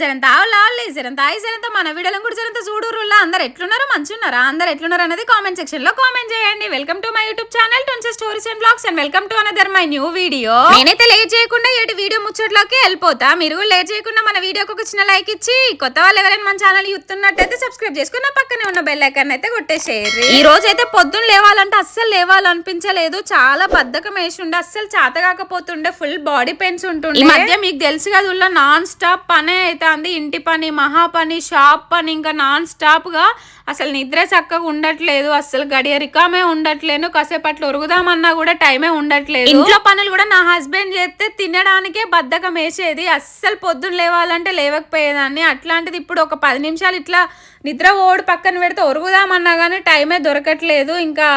జరంత ఆవులాలి జరంత ఆయి జరంత మన వీడియోలను కూడా జరంత చూడురులా అందరు ఎట్లున్నారో మంచున్నారా? అందరు ఎట్లున్నారు అనేది కామెంట్ సెక్షన్లో కామెంట్ చేయండి. Welcome to my YouTube channel twenty stories and blogs and welcome to another my new video. నేనైతే లేట్ చేయకుండా ఏటి వీడియో ముచ్చట్లోకి వెళ్ళిపోతా. మీరు కూడా లేట్ చేయకుండా మన వీడియోకి ఒక చిన్న లైక్ ఇచ్చి కొత్త వాళ్ళు ఎవరైనా మన ఛానల్ చూస్తున్నట్టయితే సబ్స్క్రైబ్ చేసుకున్న పక్కనే ఉన్న బెల్ ఐకాన్ అయితే కొట్టేసేయండి. ఈ రోజు అయితే పొద్దున్న లేవాలంటే అస్సలు లేవాలనిపించలేదు. చాలా బద్ధకం వేసి ఉండే అస్సలు చేత కాకపోతుండే ఫుల్ బాడీ పెయిన్స్ ఉంటుండే. ఈ మధ్య మీకు తెలుసు కదా నాన్ స్టాప్ పనే అవుతుంది ఇంటి పని మహా పని షాప్ పని ఇంకా నాన్ స్టాప్గా అసలు నిద్ర చక్కగా ఉండట్లేదు. అసలు గడియ రికామే ఉండట్లేను. కాసేపు అట్లా ఉరుగుదామన్నా కూడా టైమే ఉండట్లేదు. ఇంట్లో పనులు కూడా నా హస్బెండ్ చేస్తే తినడానికే బద్ధకం వేసేది. అస్సలు పొద్దున్న లేవాలంటే లేవకపోయేదాన్ని. అట్లాంటిది ఇప్పుడు ఒక పది నిమిషాలు ఇట్లా నిద్ర ఓడి పక్కన పెడితే ఒరుగుదామన్నా కానీ టైమే దొరకట్లేదు. ఇంకా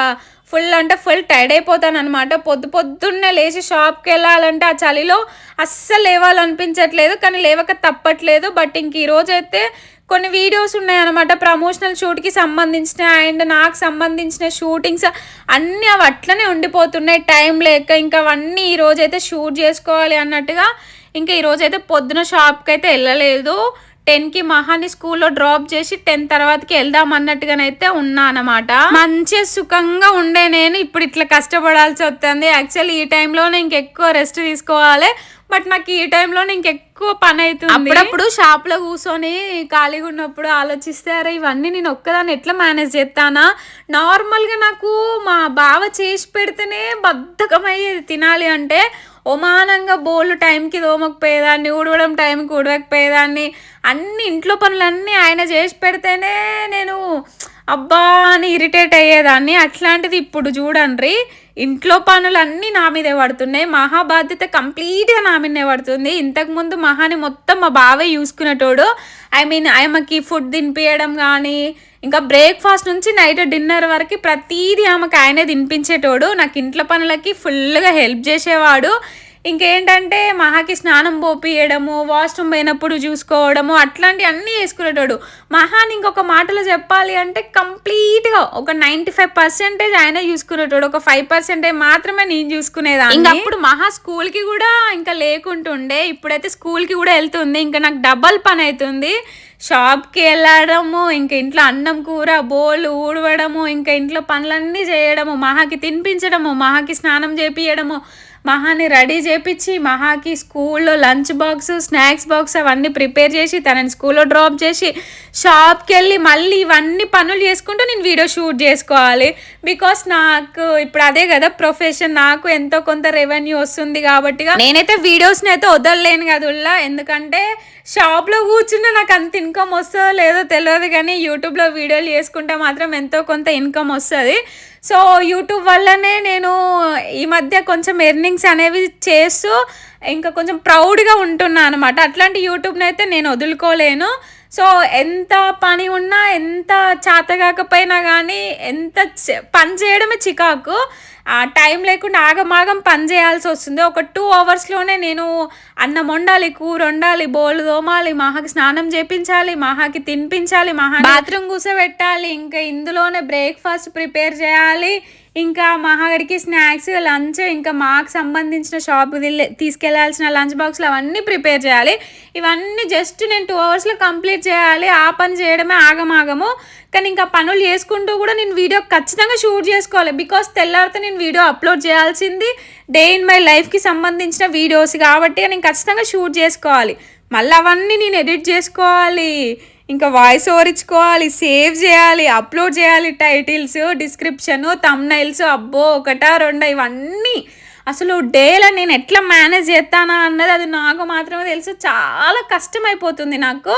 ఫుల్ అంటే ఫుల్ టైర్డ్ అయిపోతాను అనమాట పొద్దు పొద్దున్నే లేచి షాప్కి వెళ్ళాలంటే ఆ చలిలో అస్సలు లేవాలనిపించట్లేదు కానీ లేవక తప్పట్లేదు. బట్ ఇంక ఈరోజు అయితే కొన్ని వీడియోస్ ఉన్నాయన్నమాట. ప్రమోషనల్ షూట్కి సంబంధించిన అండ్ నాకు సంబంధించిన షూటింగ్స్ అన్నీ అవి అట్లనే ఉండిపోతున్నాయి. టైం లేక ఇంకా అవన్నీ ఈరోజు అయితే షూట్ చేసుకోవాలి అన్నట్టుగా ఇంకా ఈరోజైతే అయితే పొద్దున షాప్కి అయితే వెళ్ళలేదు. టెన్కి మహాని స్కూల్లో డ్రాప్ చేసి టెన్ తర్వాతకి వెళ్దాం అన్నట్టుగానైతే ఉన్నా అనమాట మంచి సుఖంగా ఉండే నేను ఇప్పుడు ఇట్లా కష్టపడాల్సి వస్తుంది. యాక్చువల్ ఈ టైంలో నేను ఇంకెక్కువ రెస్ట్ తీసుకోవాలి. బట్ నాకు ఈ టైంలో నేను ఇంకెక్కువ పని అవుతుంది అప్పుడప్పుడు షాప్లో కూర్చొని ఖాళీగా ఉన్నప్పుడు ఆలోచిస్తే అరే ఇవన్నీ నేను ఒక్కదాన్ని ఎట్లా మేనేజ్ చేస్తానా? నార్మల్గా నాకు మా బావ చేసి పెడితేనే బద్ధకమయ్యేది తినాలి అంటే ఒమానంగా బోళ్ళు టైంకి తోమకపోయేదాన్ని ఊడవడం టైంకి ఊడవకపోయేదాన్ని అన్ని ఇంట్లో పనులన్నీ ఆయన చేసి పెడితేనే నేను అబ్బా అని ఇరిటేట్ అయ్యేదాన్ని. అట్లాంటిది ఇప్పుడు చూడండి ఇంట్లో పనులన్నీ నా మీదే పడుతున్నాయి. మహా బాధ్యత కంప్లీట్గా నా మీదే పడుతుంది. ఇంతకుముందు మహాని మొత్తం మా బావే చూసుకునేటోడు. ఐ మీన్ ఆమెకి ఫుడ్ తినిపించడం కానీ ఇంకా బ్రేక్ఫాస్ట్ నుంచి నైట్ డిన్నర్ వరకు ప్రతీది ఆమెకు ఆయనే తినిపించేటోడు. నాకు ఇంట్లో పనులకి ఫుల్గా హెల్ప్ చేసేవాడు. ఇంకేంటంటే మహాకి స్నానం పోపియడము వాష్రూమ్ పోయినప్పుడు చూసుకోవడము అట్లాంటివి అన్నీ చేసుకునేటోడు. మహాని ఇంకొక మాటలో చెప్పాలి అంటే కంప్లీట్గా ఒక నైంటీ ఫైవ్ పర్సెంటేజ్ ఆయన చూసుకునేటోడు. ఒక ఫైవ్ పర్సెంటేజ్ మాత్రమే నేను చూసుకునేదాన్ని. ఇంకా అప్పుడు మహా స్కూల్కి కూడా ఇంకా లేకుంటుండే. ఇప్పుడైతే స్కూల్కి కూడా వెళ్తుంది. ఇంకా నాకు డబల్ పని అవుతుంది షాప్కి వెళ్ళడము ఇంకా ఇంట్లో అన్నం కూర బోలు ఊడవడము ఇంకా ఇంట్లో పనులన్నీ చేయడము మహాకి తినిపించడము మహాకి స్నానం చేపియడము మహాని రెడీ చేపించి మహాకి స్కూల్లో లంచ్ బాక్స్ స్నాక్స్ బాక్స్ అవన్నీ ప్రిపేర్ చేసి తనని స్కూల్లో డ్రాప్ చేసి షాప్కి వెళ్ళి మళ్ళీ ఇవన్నీ పనులు చేసుకుంటూ నేను వీడియో షూట్ చేసుకోవాలి. బికాస్ నాకు ఇప్పుడు అదే కదా ప్రొఫెషన్ నాకు ఎంతో కొంత రెవెన్యూ వస్తుంది కాబట్టి నేనైతే వీడియోస్ని అయితే వదలలేను కదా ఉల్లా. ఎందుకంటే షాప్లో కూర్చున్న నాకు అంత ఇన్కమ్ వస్తుందో లేదో తెలియదు కానీ యూట్యూబ్లో వీడియోలు చేసుకుంటే మాత్రం ఎంతో కొంత ఇన్కమ్ వస్తుంది. సో యూట్యూబ్ వల్లనే నేను ఈ మధ్య కొంచెం ఎర్నింగ్స్ అనేవి చేస్తూ ఇంకా కొంచెం ప్రౌడ్గా ఉంటున్నా అనమాట అట్లాంటి యూట్యూబ్ని అయితే నేను వదులుకోలేను. సో ఎంత పని ఉన్నా ఎంత చేతగాకపోయినా కానీ ఎంత పని చేయడమే చికాకు. టైం లేకుండా ఆగమాగం పని చేయాల్సి వస్తుంది. ఒక టూ అవర్స్లోనే నేను అన్నం వండాలి కూర వండాలి బోలు తోమాలి మహాకి స్నానం చేపించాలి మహాకి తినిపించాలి మహా బాత్రూమ్ కూర్చోబెట్టాలి ఇంకా ఇందులోనే బ్రేక్ఫాస్ట్ ప్రిపేర్ చేయాలి ఇంకా మహాగడికి స్నాక్స్ లంచ్ ఇంకా మాకు సంబంధించిన షాప్ తీసుకెళ్ళాల్సిన లంచ్ బాక్స్లు అవన్నీ ప్రిపేర్ చేయాలి. ఇవన్నీ జస్ట్ నేను టూ అవర్స్లో కంప్లీట్ చేయాలి. ఆ పని చేయడమే ఆగమాగము. కానీ ఇంకా పనులు చేసుకుంటూ కూడా నేను వీడియో ఖచ్చితంగా షూట్ చేసుకోవాలి. బికాస్ తెల్లారితే నేను వీడియో అప్లోడ్ చేయాల్సింది డే ఇన్ మై లైఫ్కి సంబంధించిన వీడియోస్ కాబట్టి నేను ఖచ్చితంగా షూట్ చేసుకోవాలి. మళ్ళీ అవన్నీ నేను ఎడిట్ చేసుకోవాలి. ఇంకా వాయిస్ ఓవర్ ఇచ్చుకోవాలి సేవ్ చేయాలి అప్లోడ్ చేయాలి టైటిల్స్ డిస్క్రిప్షన్ తమ్నైల్స్ అబ్బో ఒకటా రెండా ఇవన్నీ. అసలు డేలో నేను ఎట్లా మేనేజ్ చేస్తానా అన్నది అది నాకు మాత్రమే తెలుసు. చాలా కష్టమైపోతుంది నాకు.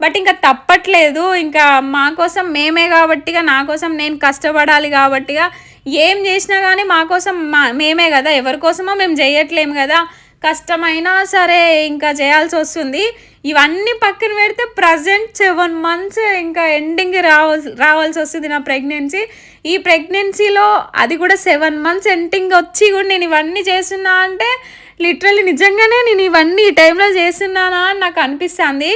బట్ ఇంకా తప్పట్లేదు. ఇంకా మా కోసం మేమే కాబట్టిగా నా కోసం నేను కష్టపడాలి కాబట్టిగా ఏం చేసినా కానీ మా కోసం మా మేమే కదా. ఎవరి కోసమో మేము చేయట్లేము కదా. కష్టమైనా సరే ఇంకా చేయాల్సి వస్తుంది. ఇవన్నీ పక్కన పెడితే ప్రజెంట్ సెవెన్ మంత్స్ ఇంకా ఎండింగ్ రావాల్సి రావాల్సి వస్తుంది నా ప్రెగ్నెన్సీ ఈ ప్రెగ్నెన్సీలో అది కూడా సెవెన్ మంత్స్ ఎండింగ్ వచ్చి కూడా నేను ఇవన్నీ చేస్తున్నా అంటే లిటరల్లీ నిజంగానే నేను ఇవన్నీ ఈ టైంలో చేస్తున్నానా అని నాకు అనిపిస్తుంది.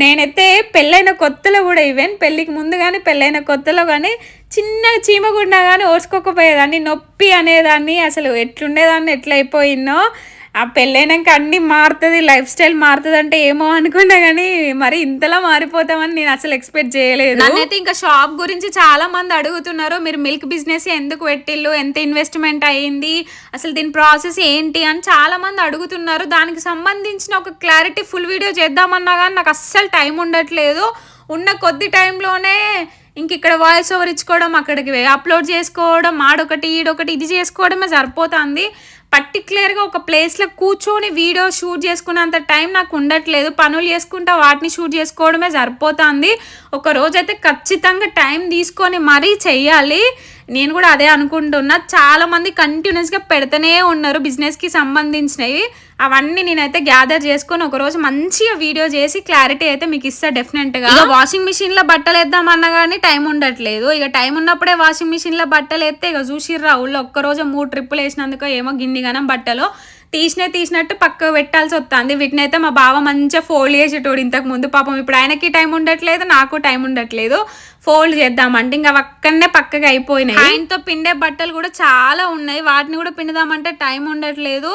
నేనైతే పెళ్ళైన కొత్తలో కూడా ఈవెన్ పెళ్ళికి ముందు కానీ పెళ్ళైన కొత్తలో కానీ చిన్నగా చీమగుండా కానీ ఓర్చుకోకపోయేదాన్ని. నొప్పి అనేదాన్ని అసలు ఎట్లుండేదాన్ని ఎట్లయిపోయిందో. ఆ పెళ్ళైనాక అన్ని మారుతుంది లైఫ్ స్టైల్ మారుతుంది అంటే ఏమో అనుకున్నా కానీ మరి ఇంతలా మారిపోతామని నేను అసలు ఎక్స్పెక్ట్ చేయలేదు. నన్నైతే ఇంకా షాప్ గురించి చాలా మంది అడుగుతున్నారు మీరు మిల్క్ బిజినెస్ ఎందుకు పెట్టిల్లు ఎంత ఇన్వెస్ట్మెంట్ అయ్యింది అసలు దీని ప్రాసెస్ ఏంటి అని చాలా మంది అడుగుతున్నారు. దానికి సంబంధించిన ఒక క్లారిటీ ఫుల్ వీడియో చేద్దామన్నా కానీ నాకు అస్సలు టైం ఉండట్లేదు. ఉన్న కొద్ది టైంలోనే ఇంక ఇక్కడ వాయిస్ ఓవర్ ఇచ్చుకోవడం అక్కడికి అప్లోడ్ చేసుకోవడం ఆడొకటి ఈడొకటి ఇది చేసుకోవడమే సరిపోతుంది. పర్టికులర్గా ఒక ప్లేస్లో కూర్చొని వీడియో షూట్ చేసుకున్నంత టైం నాకు ఉండట్లేదు. పనులు చేసుకుంటా వాటిని షూట్ చేసుకోవడమే సరిపోతుంది. ఒక రోజైతే ఖచ్చితంగా టైం తీసుకొని మరీ చెయ్యాలి. నేను కూడా అదే అనుకుంటున్నా. చాలామంది కంటిన్యూస్గా పెడుతూనే ఉన్నారు బిజినెస్కి సంబంధించినవి. అవన్నీ నేనైతే గ్యాదర్ చేసుకొని ఒక రోజు మంచిగా వీడియో చేసి క్లారిటీ అయితే మీకు ఇస్తా డెఫినెట్గా ఇక వాషింగ్ మిషన్లో బట్టలు వేద్దామన్నా కానీ టైం ఉండట్లేదు. ఇక టైం ఉన్నప్పుడే వాషింగ్ మిషన్లో బట్టలు వేస్తే ఇక చూసిర్రా ఊళ్ళో ఒక్కరోజు మూడు ట్రిప్పులు వేసినందుకు ఏమో గిన్నిగానం బట్టలు. తీసినే తీసినట్టు పక్క పెట్టాల్సి వస్తుంది వీటిని అయితే మా బావ మంచిగా ఫోల్డ్ చేసేటోడు ఇంతకు ముందు. పాపం ఇప్పుడు ఆయనకి టైం ఉండట్లేదు నాకు టైం ఉండట్లేదు. ఫోల్డ్ చేద్దామంటే ఇంకా అక్కడనే పక్కగా అయిపోయినాయి. ఆయనతో పిండే బట్టలు కూడా చాలా ఉన్నాయి. వాటిని కూడా పిండుదామంటే టైం ఉండట్లేదు.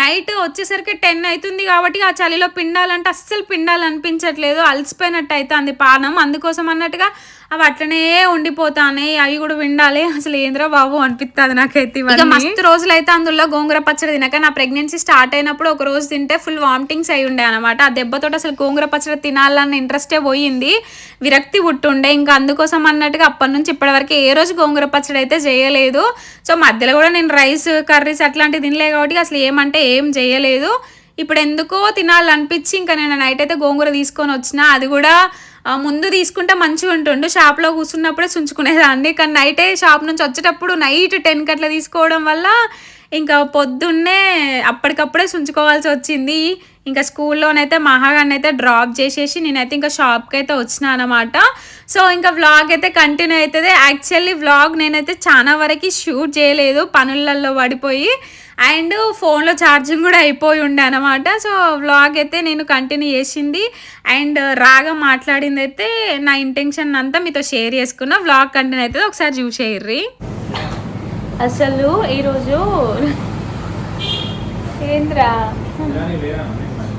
నైట్ వచ్చేసరికి టెన్ అవుతుంది కాబట్టి ఆ చలిలో పిండాలంటే అస్సలు పిండాలనిపించట్లేదు. అలసిపోయినట్టు అవుతుంది పానం. అందుకోసం అన్నట్టుగా అవి అట్లనే ఉండిపోతానే. అవి కూడా విండాలి. అసలు ఏంద్రా బాబు అనిపిస్తుంది నాకైతే ఇక మస్తు రోజులు అయితే అందులో గోంగూర పచ్చడి తినక నా ప్రెగ్నెన్సీ స్టార్ట్ అయినప్పుడు ఒక రోజు తింటే ఫుల్ వామిటింగ్స్ అయి ఉండే అనమాట ఆ దెబ్బతో అసలు గోంగూర పచ్చడి తినాలన్న ఇంట్రెస్టే పోయింది. విరక్తి పుట్టుండే. ఇంకా అందుకోసం అన్నట్టుగా అప్పటి నుంచి ఇప్పటివరకు ఏ రోజు గోంగూర పచ్చడి అయితే చేయలేదు. సో మధ్యలో కూడా నేను రైస్ కర్రీస్ అట్లాంటివి తినలే కాబట్టి అసలు ఏమంటే ఏం చేయలేదు. ఇప్పుడు ఎందుకో తినాలనిపించి ఇంకా నేను నైట్ అయితే గోంగూర తీసుకొని వచ్చిన అది కూడా ముందు తీసుకుంటే మంచిగా ఉంటుండు. షాప్లో కూర్చున్నప్పుడే చుంచుకునేదాన్ని. కానీ నైటే షాప్ నుంచి వచ్చేటప్పుడు నైట్ టెన్కి అట్లా తీసుకోవడం వల్ల ఇంకా పొద్దున్నే అప్పటికప్పుడే చుంచుకోవాల్సి వచ్చింది. ఇంకా స్కూల్లోనైతే మహాగాన్ని అయితే డ్రాప్ చేసేసి నేనైతే ఇంకా షాప్కి అయితే వచ్చినా అనమాట సో ఇంకా వ్లాగ్ అయితే కంటిన్యూ అవుతుంది. యాక్చువల్లీ వ్లాగ్ నేనైతే చాలా వరకు షూట్ చేయలేదు. పనులలో పడిపోయి అండ్ ఫోన్లో ఛార్జింగ్ కూడా అయిపోయి ఉండే అనమాట సో వ్లాగ్ అయితే నేను కంటిన్యూ చేసింది. అండ్ రాగా మాట్లాడింది అయితే నా ఇంటెన్షన్ అంతా మీతో షేర్ చేసుకున్నా. వ్లాగ్ కంటిన్యూ అవుతుంది. ఒకసారి చూసేయర్రి అసలు ఈరోజు ఏంద్రా?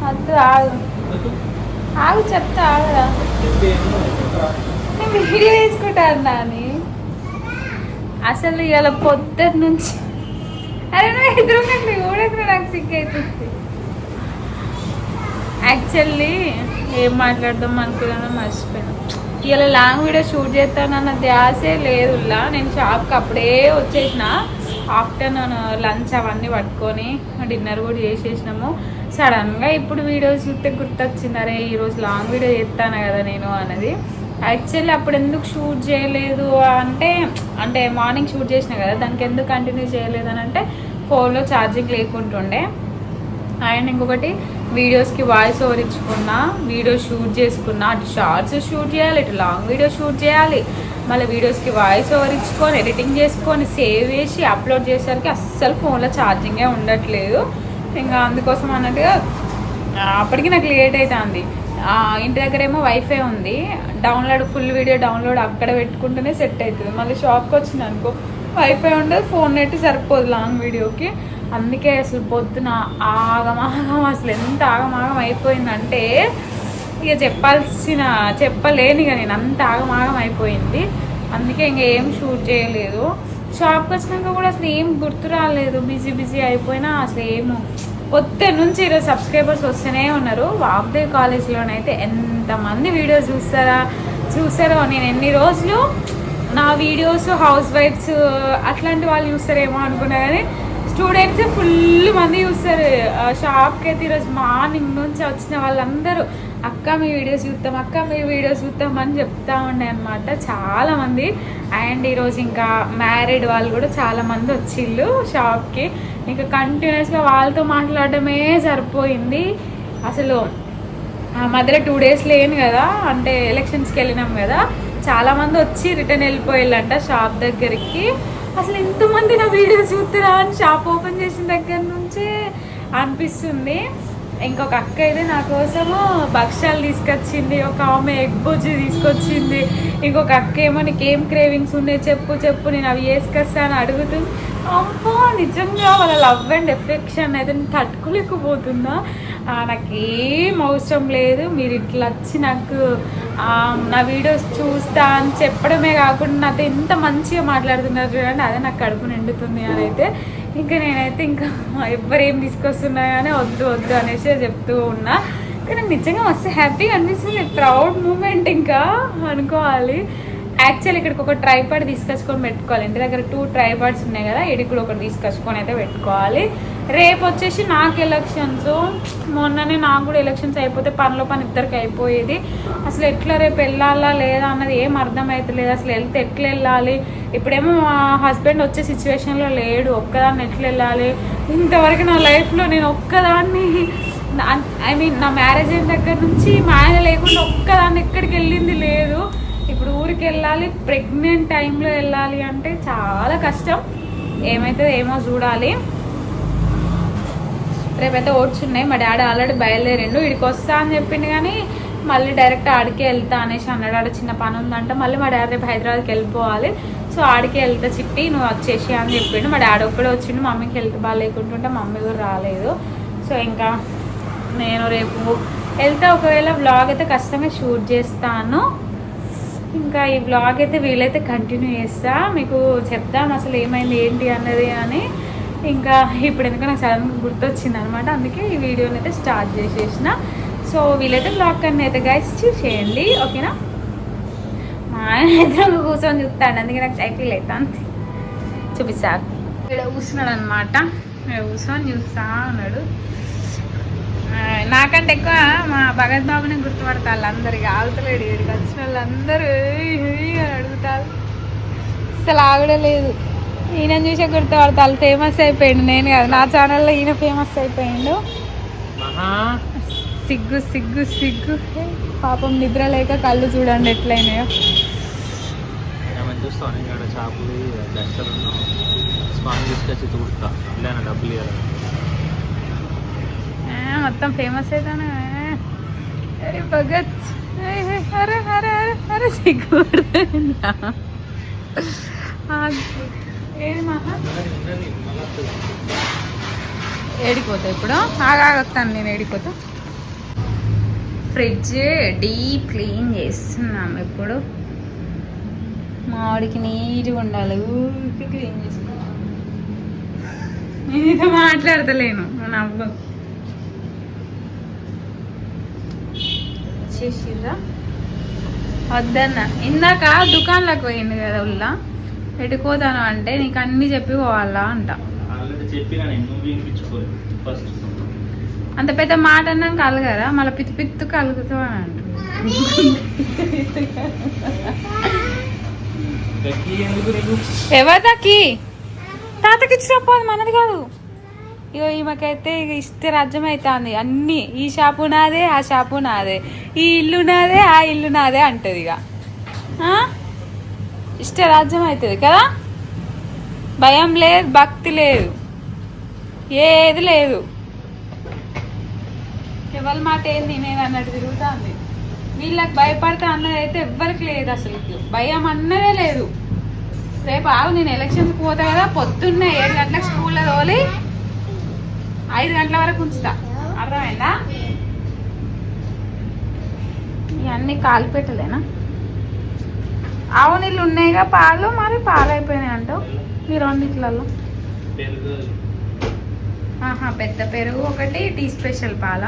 వద్దు ఆగు. ఆగు చెప్తా ఆగరా? నేను వీడియో వేసుకుంటాను నాని అసలు ఇలా పొద్దున్న నుంచి అరే నువ్వు ఎదురుకండి ఊడెక్కడ నాకు సిక్ అవుతుంది యాక్చువల్లీ ఏం మాట్లాడదాం అనుకున్నానో మర్చిపోయాను. ఇలా లాంగ్ వీడియో షూట్ చేస్తానన్న ధ్యాసే లేదులా నేను షాప్కి అప్పుడే వచ్చేసిన. ఆఫ్టర్నూన్ లంచ్ అవన్నీ పట్టుకొని డిన్నర్ కూడా చేసేసినాము. సడన్గా ఇప్పుడు వీడియోస్ చూస్తే గుర్తొచ్చిందరే ఈరోజు లాంగ్ వీడియో చేస్తాను కదా నేను అన్నది యాక్చువల్లీ అప్పుడు ఎందుకు షూట్ చేయలేదు అంటే అంటే మార్నింగ్ షూట్ చేసిన కదా దానికి ఎందుకు కంటిన్యూ చేయలేదు అని అంటే ఫోన్లో ఛార్జింగ్ లేకుంటుండే. అండ్ ఇంకొకటి వీడియోస్కి వాయిస్ ఓవర్ ఇచ్చుకున్నా వీడియో షూట్ చేసుకున్నా అటు షార్ట్స్ షూట్ చేయాలి ఇటు లాంగ్ వీడియో షూట్ చేయాలి మళ్ళీ వీడియోస్కి వాయిస్ ఓవర్ ఇచ్చుకొని ఎడిటింగ్ చేసుకొని సేవ్ చేసి అప్లోడ్ చేసేసరికి అస్సలు ఫోన్లో ఛార్జింగే ఉండట్లేదు. ఇంకా అందుకోసం అన్నట్టుగా అప్పటికి నాకు లేట్ అవుతుంది ఇంటి దగ్గర ఏమో వైఫై ఉంది. డౌన్లోడ్ ఫుల్ వీడియో డౌన్లోడ్ అక్కడ పెట్టుకుంటేనే సెట్ అవుతుంది. మళ్ళీ షాప్కి వచ్చింది అనుకో వైఫై ఉండదు ఫోన్ నెట్ సరిపోదు లాంగ్ వీడియోకి అందుకే అసలు పొద్దున ఆగమాగం అసలు ఎంత ఆగమాగం అయిపోయిందంటే ఇక చెప్పాల్సిన చెప్పలేను ఇక నేను. అంత ఆగమాగం అయిపోయింది. అందుకే ఇంక ఏం షూట్ చేయలేదు. షాప్కి వచ్చినాక కూడా అసలు ఏం గుర్తు రాలేదు. బిజీ బిజీ అయిపోయినా అసలు ఏమో పొద్దు నుంచి ఈరోజు సబ్స్క్రైబర్స్ వస్తూనే ఉన్నారు. వాగ్దేవ్ కాలేజ్లోనైతే ఎంతమంది వీడియోస్ చూస్తారా? చూసారో నేను ఎన్ని రోజులు నా వీడియోస్ హౌస్ వైఫ్స్ అట్లాంటి వాళ్ళు చూస్తారేమో అనుకున్నా కానీ స్టూడెంట్స్ ఫుల్ మంది చూస్తారు. షాప్కి అయితే ఈరోజు మార్నింగ్ నుంచి వచ్చిన వాళ్ళందరూ అక్క మీ వీడియోస్ చూస్తాం అక్క మీ వీడియోస్ చూస్తాం అని చెప్తా ఉండే అనమాట చాలామంది. అండ్ ఈరోజు ఇంకా మ్యారీడ్ వాళ్ళు కూడా చాలామంది వచ్చిళ్ళు షాప్కి ఇంకా కంటిన్యూస్గా వాళ్ళతో మాట్లాడటమే సరిపోయింది. అసలు మధ్యలో టూ డేస్ లేను కదా అంటే ఎలక్షన్స్కి వెళ్ళినాం కదా చాలామంది వచ్చి రిటర్న్ వెళ్ళిపోయారంట షాప్ దగ్గరికి. అసలు ఎంతమంది నా వీడియోస్ చూస్తున్నా అని షాప్ ఓపెన్ చేసిన దగ్గర నుంచే అనిపిస్తుంది. ఇంకొక అక్క అయితే నా కోసము భక్ష్యాలు తీసుకొచ్చింది ఒక ఆమె ఎగ్ బుజ్జి తీసుకొచ్చింది. ఇంకొక అక్క ఏమో నీకు ఏం క్రేవింగ్స్ ఉన్నాయి చెప్పు చెప్పు నేను అవి వేసుకొస్తాను అని అమ్మో నిజంగా వాళ్ళ లవ్ అండ్ ఎఫెక్షన్ అయితే నేను తట్టుకోలేకపోతున్నా. నాకు ఏం అవసరం లేదు. మీరు ఇట్లా వచ్చి నాకు నా వీడియోస్ చూస్తా అని చెప్పడమే కాకుండా నాతో ఎంత మంచిగా మాట్లాడుతున్నారు చూడండి అదే నాకు కడుపు నిండుతుంది అని అయితే. ఇంకా నేనైతే ఇంకా ఎవరేం తీసుకొస్తున్నా కానీ వద్దు వద్దు అనేసి చెప్తూ ఉన్నా. కానీ నిజంగా మస్తు హ్యాపీగా అనిపిస్తుంది. ప్రౌడ్ మూమెంట్ ఇంకా అనుకోవాలి. యాక్చువల్ ఇక్కడికి ఒక ట్రైపాడ్ తీసుకొచ్చుకొని పెట్టుకోవాలి. ఇంటి దగ్గర టూ ట్రైపాడ్స్ ఉన్నాయి కదా ఇక్కడికి కూడా ఒకటి తీసుకొచ్చుకొని అయితే పెట్టుకోవాలి. రేపు వచ్చేసి నాకు ఎలక్షన్స్ మొన్ననే నాకు కూడా ఎలక్షన్స్ అయిపోతే పనిలో పని ఇద్దరికి అయిపోయేది. అసలు ఎట్లా రేపు వెళ్ళాలా లేదా అన్నది ఏం అర్థమవుతలేదు అసలు వెళ్తే ఎట్లా వెళ్ళాలి? ఇప్పుడేమో మా హస్బెండ్ వచ్చే సిచ్యువేషన్లో లేడు. ఒక్కదాన్ని ఎట్లా వెళ్ళాలి? ఇంతవరకు నా లైఫ్లో నేను ఒక్కదాన్ని. ఐ మీన్ నా మ్యారేజ్ అయిన దగ్గర నుంచి మా ఆయన లేకుండా ఒక్కదాన్ని ఎక్కడికి వెళ్ళింది లేదు. ఊరికి వెళ్ళాలి ప్రెగ్నెంట్ టైంలో వెళ్ళాలి అంటే చాలా కష్టం. ఏమైతే ఏమో చూడాలి. రేపైతే ఓట్స్ ఉన్నాయి. మా డాడీ ఆల్రెడీ బయలుదేరిండు. ఇడికి వస్తా అని చెప్పిండు కానీ మళ్ళీ డైరెక్ట్ ఆడికే వెళ్తా అనేసి అన్నాడు. ఆడ చిన్న పని ఉందంటే. మళ్ళీ మా డాడీ రేపు హైదరాబాద్కి వెళ్ళిపోవాలి. సో ఆడికే వెళ్తా చిట్టి నువ్వు వచ్చేసి అని చెప్పిండు. మా డాడీ ఒక్కడే వచ్చిండు. మమ్మీకి హెల్త్ బాగాలేకుంటుంటే మమ్మీ కూడా రాలేదు. సో ఇంకా నేను రేపు వెళ్తే. ఒకవేళ వ్లాగ్ అయితే ఖచ్చితంగా షూట్ చేస్తాను. ఇంకా ఈ బ్లాగ్ అయితే వీలైతే కంటిన్యూ చేస్తా. మీకు చెప్దాం అసలు ఏమైంది ఏంటి అన్నది అని. ఇంకా ఇప్పుడు ఎందుకో నాకు సడన్ గుర్తొచ్చింది అనమాట అందుకే ఈ వీడియోని అయితే స్టార్ట్ చేసేసిన. సో వీలైతే బ్లాగ్ కన్నా అయితే గైస్ చూసేయండి. ఓకేనా? మా ఆయన ఎదురుగా కూర్చొని చూస్తాడు. అందుకే నాకు సైకిల్ అంతే చూపిస్తా. ఇక్కడ కూర్చున్నాడు అనమాట ఇక్కడ కూర్చొని చూస్తా ఉన్నాడు. నాకంటే ఎక్కువ మా భగత్ బాబుని గుర్తుపడతారు వాళ్ళందరికి ఆగుతలేడు ఇక్కడికి వచ్చిన వాళ్ళందరూ అడుగుతారు. అసలు ఆగడలేదు ఈయన చూసే గుర్తుపడతారు ఫేమస్ అయిపోయిండు. నేను కాదు నా ఛానల్లో ఈయన ఫేమస్ అయిపోయిండు. సిగ్గు సిగ్గు సిగ్గు. పాపం నిద్ర లేక కళ్ళు చూడండి ఎట్లయినాయో. చూస్తాను ఇక్కడ చేపలు తీసుకొచ్చి ఇలా డబ్బులు ఇవ్వాలి మొత్తం ఫేమస్ అవుతాను అరే భగత్. అరే అరే అరే అరే సిగ్గుడు ఏది మహా? ఏడిపోతా ఇప్పుడు? ఆగాగొస్తాను నేను ఏడిపోతా. ఫ్రిడ్జ్ డీప్ క్లీన్ చేస్తున్నాం ఇప్పుడు. మామిడికి నీట్గా ఉండాలి. ఊరికి క్లీన్ చేసుకున్నాం నేను మాట్లాడతలేను. నవ్వు. చేసిర్రా? వద్దన్న. ఇందాక దుకాణంలోకి పోయింది కదా ఉల్లా? ఎటుకోతాను అంటే నీకు అన్ని చెప్పి పోవాలా అంట అంత పెద్ద మాట అన్నాక కలగరా? మళ్ళీ పిత్తు పిత్తు కలుగుతావు అని ఎందుకు నీకు? ఎవరిదాకి తాతకి ఇచ్చిన పోదు మనది కాదు. ఇగో ఈమెకైతే ఇక ఇస్తే రాజ్యం అవుతుంది అన్నీ ఈ షాపు నాదే ఆ షాపు నాదే. ఈ ఇల్లు నాదే ఆ ఇల్లు నాదే అంటది ఇక ఇష్ట రాజ్యం అవుతుంది కదా? భయం లేదు భక్తి లేదు. ఏది లేదు. ఎవరి మాట ఏంది నేను అన్నట్టు తిరుగుతుంది. వీళ్ళకి భయపడతా అన్నది అయితే ఎవ్వరికి లేదు అసలు. భయం అన్నదే లేదు. రేపు ఆగు నేను ఎలక్షన్స్కి పోతా కదా. పొద్దున్నే ఏడు గంటలకు స్కూల్లో తోలి ఐదు గంటల వరకు ఉంచుతా. అర్థమైందా? ఇవన్నీ కాలిపెట్టలేనా ఆవు నీళ్ళు ఉన్నాయిగా పాలు మరి పాలు అయిపోయినాయి అంటావు. ఈ రెండిట్లలో. పెద్ద పెరుగు ఒకటి టీ స్పెషల్ పాల?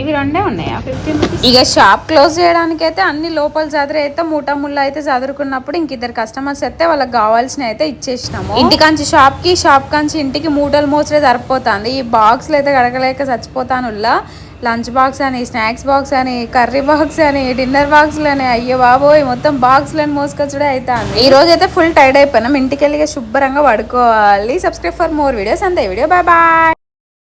ఇవి రెండే ఉన్నాయా? ఫిఫ్టీన్ ఇక షాప్ క్లోజ్ చేయడానికి అయితే అన్ని లోపల చదిరి అయితే మూట ముళ్ళ అయితే చదువుకున్నప్పుడు ఇంక ఇద్దరు కస్టమర్స్ అయితే వాళ్ళకి కావాల్సిన అయితే ఇచ్చేసినాము. ఇంటికాంచి షాప్కి షాప్ కాంచి ఇంటికి మూటలు మోసలే సరిపోతుంది. ఈ బాక్స్లు అయితే గడగలేక చచ్చిపోతాను లంచ్ బాక్స్ అని స్నాక్స్ బాక్స్ అని కర్రీ బాక్స్ అని డిన్నర్ బాక్స్లు అని అయ్యో బాబోయ్ మొత్తం బాక్స్లను మోసుకొచ్చుడే అవుతాను ఈ రోజు అయితే ఫుల్ టైర్డ్ అయిపోయినాం. ఇంటికి వెళ్ళి శుభ్రంగా పడుకోవాలి. సబ్స్క్రైబ్ ఫర్ మోర్ వీడియోస్ అంతే వీడియో బాయ్ బాయ్